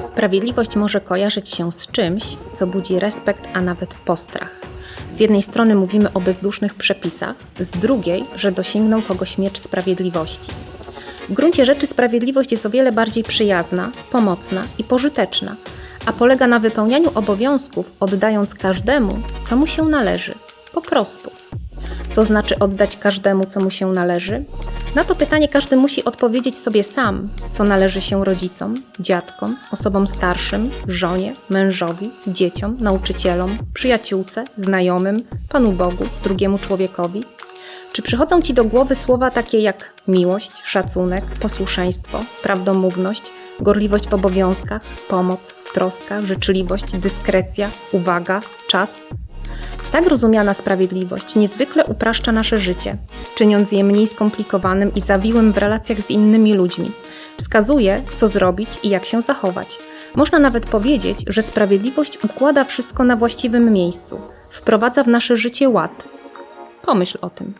Sprawiedliwość może kojarzyć się z czymś, co budzi respekt, a nawet postrach. Z jednej strony mówimy o bezdusznych przepisach, z drugiej, że dosięgną kogoś miecz sprawiedliwości. W gruncie rzeczy sprawiedliwość jest o wiele bardziej przyjazna, pomocna i pożyteczna, a polega na wypełnianiu obowiązków, oddając każdemu, co mu się należy. Po prostu. Co znaczy oddać każdemu, co mu się należy? Na to pytanie każdy musi odpowiedzieć sobie sam, co należy się rodzicom, dziadkom, osobom starszym, żonie, mężowi, dzieciom, nauczycielom, przyjaciółce, znajomym, Panu Bogu, drugiemu człowiekowi. Czy przychodzą Ci do głowy słowa takie jak miłość, szacunek, posłuszeństwo, prawdomówność, gorliwość w obowiązkach, pomoc, troska, życzliwość, dyskrecja, uwaga, czas? Tak rozumiana sprawiedliwość niezwykle upraszcza nasze życie, czyniąc je mniej skomplikowanym i zawiłym w relacjach z innymi ludźmi. Wskazuje, co zrobić i jak się zachować. Można nawet powiedzieć, że sprawiedliwość układa wszystko na właściwym miejscu, wprowadza w nasze życie ład. Pomyśl o tym.